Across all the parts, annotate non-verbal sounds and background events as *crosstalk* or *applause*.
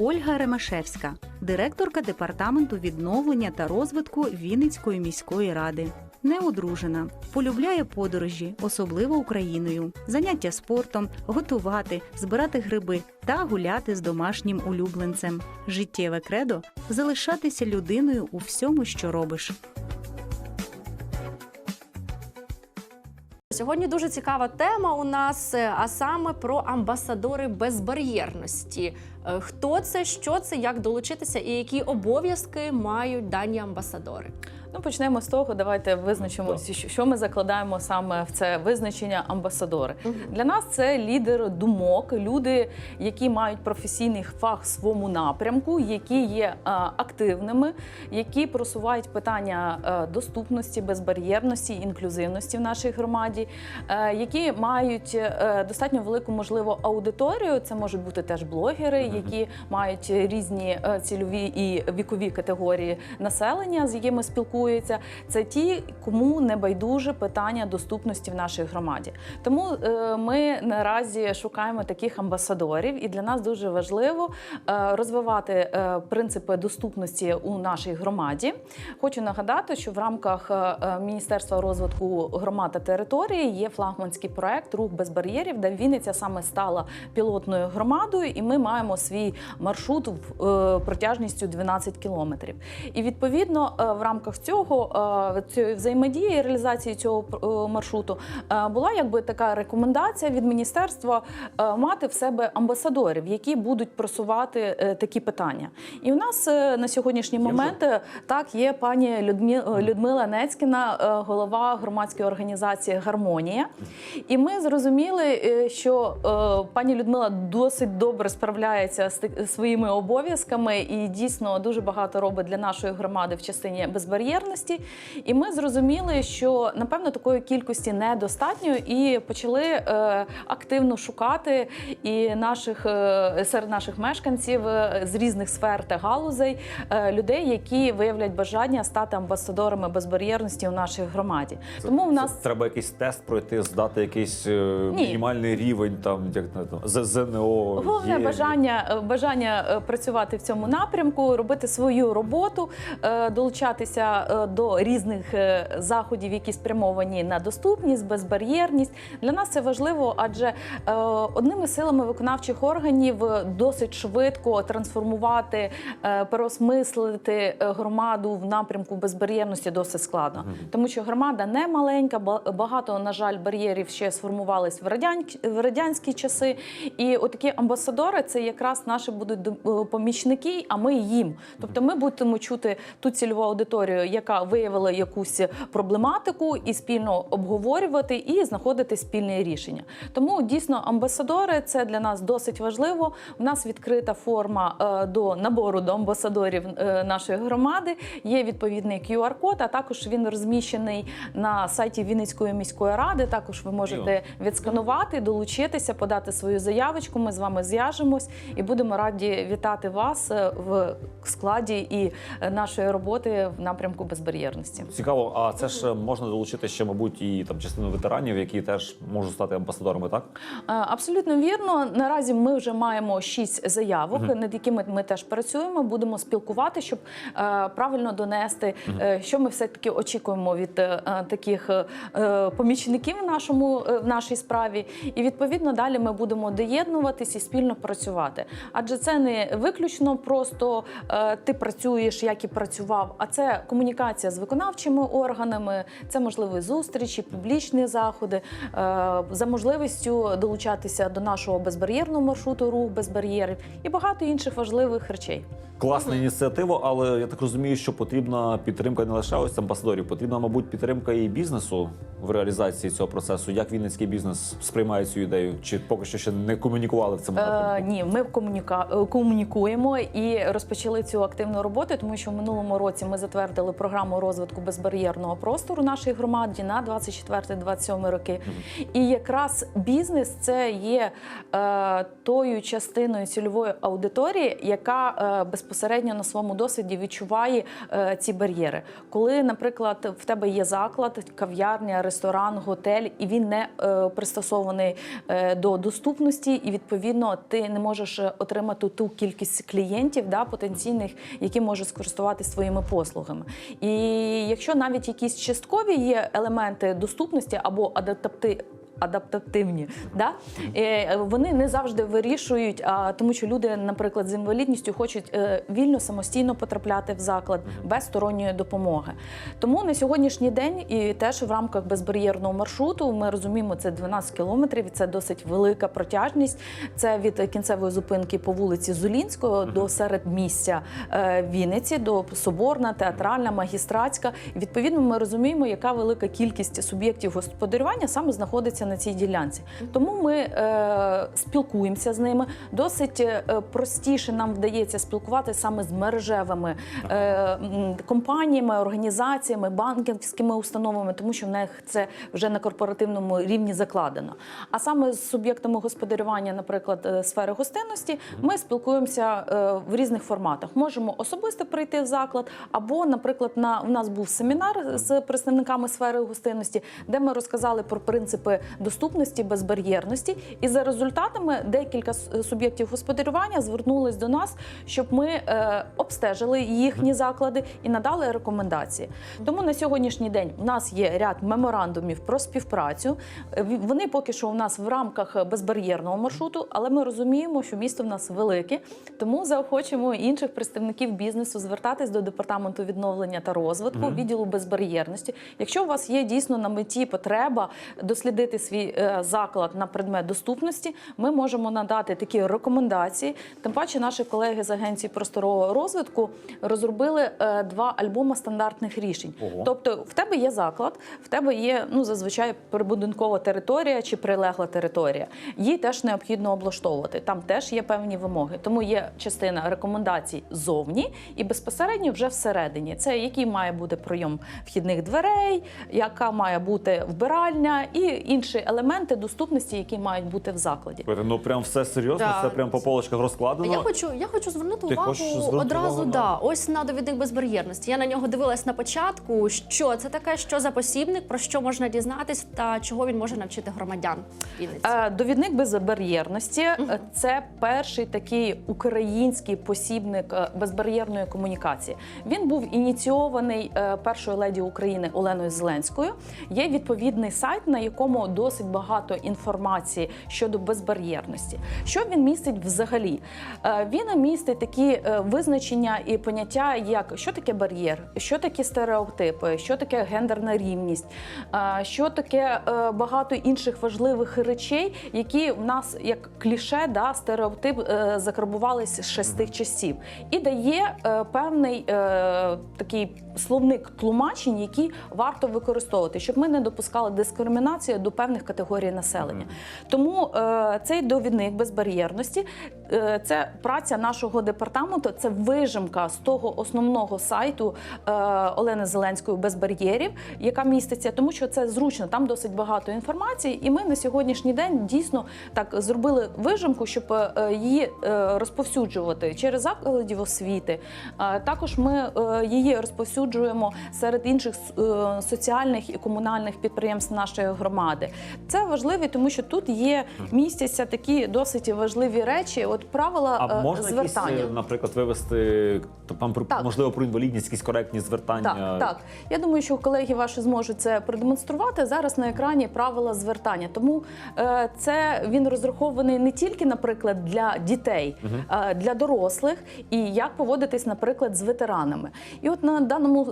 Ольга Ремешевська, директорка департаменту відновлення та розвитку Вінницької міської ради. Неодружена, полюбляє подорожі, особливо Україною, заняття спортом, готувати, збирати гриби та гуляти з домашнім улюбленцем. Життєве кредо залишатися людиною у всьому, що робиш. Сьогодні дуже цікава тема у нас, е, а саме про амбасадори безбар'єрності. Е, Хто це, що це, як долучитися і які обов'язки мають дані амбасадори? Ну, почнемо з того. Давайте визначимо, що- ми закладаємо саме в це визначення амбасадори. Для нас це лідери думок, люди, які мають професійний фах в своєму напрямку, які є активними, які просувають питання доступності, безбар'єрності, інклюзивності в нашій громаді, е, які мають е, достатньо велику можливо аудиторію. Це можуть бути теж блогери, які мають різні е, цільові і вікові категорії населення, з якими спілкуються. Це ті, кому не байдуже питання доступності в нашій громаді. Тому е, ми наразі шукаємо таких амбасадорів, і для нас дуже важливо е, розвивати е, принципи доступності у нашій громаді. Хочу нагадати, що в рамках Міністерства розвитку громад та території є флагманський проект Рух без бар'єрів, де Вінниця саме стала пілотною громадою, і ми маємо свій маршрут в протяжністю 12 кілометрів. І відповідно в рамках цього е, цієї взаємодії реалізації цього е, маршруту е, була якби така рекомендація від міністерства мати в себе амбасадорів, які будуть просувати такі питання. І в нас на сьогоднішній момент так є пані Людмі... Людмила Нецькіна, голова громадської організації Гармонія. І ми зрозуміли, що пані Людмила досить добре справляється з своїми обов'язками і дійсно дуже багато робить для нашої громади в частині безбар'єрності. І ми зрозуміли, що напевно такої кількості недостатньо, і почали е, активно шукати і наших е, серед наших мешканців е, з різних сфер та галузей е, людей, які виявлять бажання стати амбасадорами безбар'єрності у нашій громаді. Тому в нас Це треба якийсь тест пройти, здати якийсь е, мінімальний рівень, там як не знаю, ЗНО. Головне є. бажання, е, бажання е, працювати в цьому напрямку, робити свою роботу, е, долучатися до різних е, заходів, які спрямовані на доступність, безбар'єрність. Для нас це важливо, адже е, одними силами виконавчих органів е, досить швидко трансформувати, е, переосмислити е, громаду в напрямку безбар'єрності досить складно, тому що громада не маленька, ба- багато на жаль бар'єрів ще сформувались в радянські в радянські часи. І отакі амбасадори це якраз наші будуть е, помічники, а ми їм. Тобто ми будемо чути ту цільову аудиторію, яка виявила якусь проблематику, і спільно обговорювати і знаходити спільне рішення. Тому дійсно амбасадори це для нас досить важливо. У нас відкрита форма е, до набору до амбасадорів е, нашої громади. Є відповідний QR-код, а також він розміщений на сайті Вінницької міської ради. Також ви можете відсканувати, долучитися, подати свою заявочку. Ми з вами зв'яжемось і будемо раді вітати вас е, в складі і нашої роботи в напрямку безбар'єрності. Цікаво, а це ж е, можна долучити ще, мабуть, і там частину ветеранів, які теж можуть стати амбасадорами, так? Е, Абсолютно вірно. Наразі ми вже маємо шість заявок, над якими ми теж працюємо. Будемо спілкувати, щоб е, правильно донести, е, що ми все таки очікуємо від таких помічників в нашому в нашій справі. І відповідно далі ми будемо доєднуватись і спільно працювати. Адже це не виключно просто ти працюєш, як і працював, а це комунікація з виконавчими органами, це можливі зустрічі, публічні заходи е, за можливістю долучатися до нашого безбар'єрного маршруту рух без бар'єрів і багато інших важливих речей. Класна ініціатива, але я так розумію, що потрібна підтримка не лише ось амбасадорів, потрібна, мабуть, підтримка і бізнесу в реалізації цього процесу. Як вінницький бізнес сприймає цю ідею? Чи поки що ще не комунікували в цьому Е, ні, ми е, комунікуємо і розпочали цю активну роботу, тому що в минулому році ми затвердили програму. Програму розвитку безбар'єрного простору нашій громаді на 24-27 роки. І якраз бізнес це є е, тою частиною цільової аудиторії, яка е, безпосередньо на своєму досвіді відчуває е, ці бар'єри. Коли, наприклад, в тебе є заклад, кав'ярня, ресторан, готель, і він не е, пристосований е, до доступності, і відповідно ти не можеш отримати ту кількість клієнтів да, потенційних, які можуть скористуватися твоїми послугами. І якщо навіть якісь часткові є елементи доступності або адаптати адаптативні, да? Е, вони не завжди вирішують, а, тому що люди, наприклад, з інвалідністю хочуть е, вільно самостійно потрапляти в заклад без сторонньої допомоги. Тому на сьогоднішній день і теж в рамках безбар'єрного маршруту ми розуміємо, це 12 кілометрів, і це досить велика протяжність. Це від кінцевої зупинки по вулиці Зулінського до середмістя е, Вінниці, до Соборна, театральна, магістратська. І відповідно ми розуміємо, яка велика кількість суб'єктів господарювання саме знаходиться на цій ділянці. Тому ми е, спілкуємося з ними. Досить е, простіше нам вдається спілкуватися саме з мережевими е, компаніями, організаціями, банківськими установами, тому що в них це вже на корпоративному рівні закладено. А саме з суб'єктами господарювання, наприклад, е, сфери гостинності, ми спілкуємося е, в різних форматах. Можемо особисто прийти в заклад, або, наприклад, на у нас був семінар з представниками сфери гостинності, де ми розказали про принципи доступності, безбар'єрності. І за результатами декілька суб'єктів господарювання звернулись до нас, щоб ми е, обстежили їхні заклади і надали рекомендації. Тому на сьогоднішній день у нас є ряд меморандумів про співпрацю. Е, Вони поки що у нас в рамках безбар'єрного маршруту, але ми розуміємо, що місто в нас велике, тому заохочуємо інших представників бізнесу звертатись до департаменту відновлення та розвитку, відділу безбар'єрності. Якщо у вас є дійсно на меті потреба дослідити свій е, заклад на предмет доступності, ми можемо надати такі рекомендації. Тим паче, наші колеги з агенції просторового розвитку розробили е, два альбоми стандартних рішень. Ого. Тобто, в тебе є заклад, в тебе є ну зазвичай прибудинкова територія чи прилегла територія. Її теж необхідно облаштовувати. Там теж є певні вимоги. Тому є частина рекомендацій зовні і безпосередньо вже всередині. Це який має бути прийом вхідних дверей, яка має бути вбиральня і інші елементи доступності, які мають бути в закладі. Ну прям все серйозно, Да. все прям по полочках розкладено. Я хочу, я хочу звернути Ти увагу звернути одразу. увагу на- да, ось на довідник безбар'єрності. Я на нього дивилась на початку. Що це таке, що за посібник, про що можна дізнатись та чого він може навчити громадян Вінниці. Е, Довідник безбар'єрності е, це перший такий український посібник е, безбар'єрної комунікації. Він був ініційований е, першою леді України Оленою Зеленською. Є відповідний сайт, на якому досить багато інформації щодо безбар'єрності. Що він містить взагалі? Е, Він містить такі е, визначення і поняття, як що таке бар'єр, що таке стереотипи, що таке гендерна рівність, е, що таке багато інших важливих речей, які в нас як кліше, да, стереотип закарбувалися ще з тих часів, і дає певний такий словник тлумачень, які варто використовувати, щоб ми не допускали дискримінацію до певних категорій населення. Тому е, цей довідник безбар'єрності е, це праця нашого департаменту, це вижимка з того основного сайту е, Олени Зеленської без бар'єрів, яка міститься, тому що це зручно. Там досить багато інформації, і ми на сьогоднішній день дійсно так зробили вижимку, щоб її розповсюджувати через закладів освіти. Також ми її розповсюджуємо серед інших соціальних і комунальних підприємств нашої громади. Це важливо, тому що тут є містяться такі досить важливі речі. От правила А е, можна звертання. е, наприклад, вивести то там Так. можливо про інвалідність, якісь коректні звертання. Так, так. Я думаю, що колеги ваші зможуть це продемонструвати зараз на екрані правила звертання. Тому е, це він розрахований не тільки, наприклад, для дітей, а для дорослих, і як поводитись, наприклад, з ветеранами. І от на даному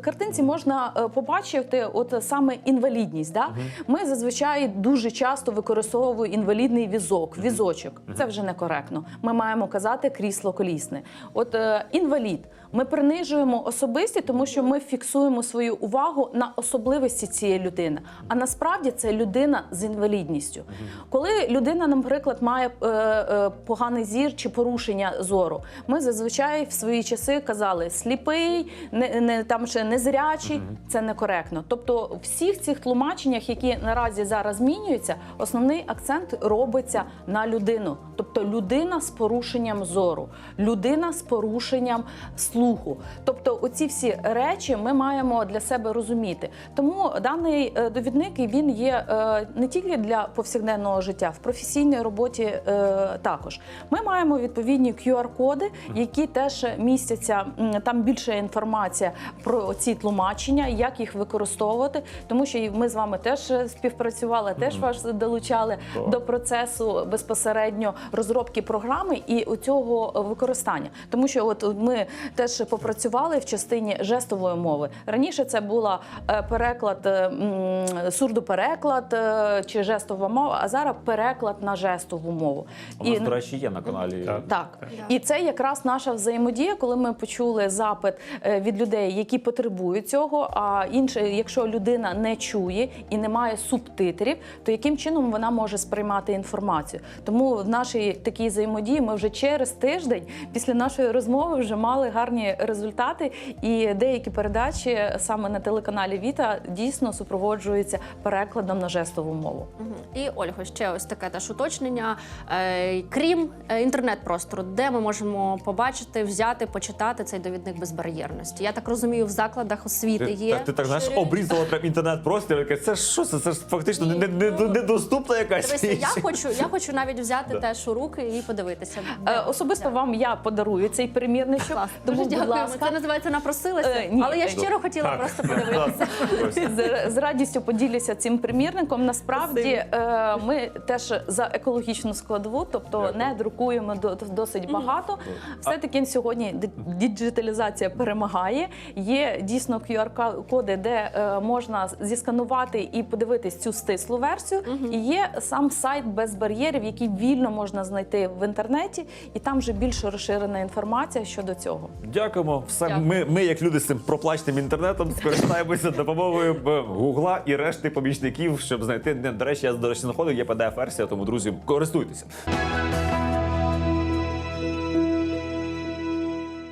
картинці можна побачити, от саме інвалідність. Да? Ми ми зазвичай дуже часто використовуємо інвалідний візок, візочок. Це вже некоректно. Ми маємо казати крісло колісне. От е, інвалід. Ми принижуємо особисті, тому що ми фіксуємо свою увагу на особливості цієї людини. А насправді це людина з інвалідністю. Коли людина, наприклад, має е, е, поганий зір чи порушення зору, ми зазвичай в свої часи казали сліпий, не, не там ще незрячий. Це некоректно. Тобто, всіх цих тлумаченнях, які наразі зараз змінюються, основний акцент робиться на людину. Тобто людина з порушенням зору, людина з порушенням слуху. Тобто, оці всі речі ми маємо для себе розуміти. Тому даний е, довідник він є е, не тільки для повсякденного життя, в професійній роботі е, також. Ми маємо відповідні QR-коди, які теж містяться. Там більше інформація про ці тлумачення, як їх використовувати, тому що ми з вами теж співпрацювали, теж вас долучали Так. до процесу безпосередньо розробки програми і у цього використання. Тому що от ми теж попрацювали в частині жестової мови. Раніше це була е, переклад, е, сурдопереклад е, чи жестова мова, а зараз переклад на жестову мову. У нас, до речі, є на каналі. Так. Так, і це якраз наша взаємодія, коли ми почули запит від людей, які потребують цього. А інше, якщо людина не чує і не має субтитрів, то яким чином вона може сприймати інформацію? Тому в нашій такій взаємодії ми вже через тиждень після нашої розмови вже мали гарні результати, і деякі передачі саме на телеканалі Віта дійсно супроводжуються перекладом на жестову мову. І Ольго, ще ось таке теж уточнення. Е, крім е, інтернет-простору, де ми можемо побачити, взяти, почитати цей довідник безбар'єрності? Я так розумію, в закладах освіти є. так, ти так знаєш, обрізала прям інтернет-простір. Це що це? Це ж фактично Ні, не- не- ну, недоступна якась. Дивися, я хочу, я хочу навіть взяти Да. теж у руки і подивитися. Е. Особисто Да. вам я подарую цей примірничок. Клас. Тому, Дуже будь дякуємо. ласка, Це називається напросилася, Е, ні, але я е, щиро хотіла так. просто *laughs* подивитися. з, з радістю поділюся цим примірником. Насправді е, ми теж за екологічну складову, тобто Дякую. не друкуємо до- досить багато. Все таки сьогодні ди- діджиталізація перемагає. Є дійсно QR-коди, де е, можна зісканувати і подивитись цю стислу версію. І є сам сайт без бар'єрів, який вільно можна знайти в інтернеті, і там вже більш розширена інформація щодо цього. Дякуємо. Все Дякую. ми, ми, як люди з цим проплаченим інтернетом, скористаємося *laughs* допомогою е, Гугла і решти помічників, щоб знайти. Не, До речі, я до речі знаходив, є PDF-версія, тому друзі, користуйтеся.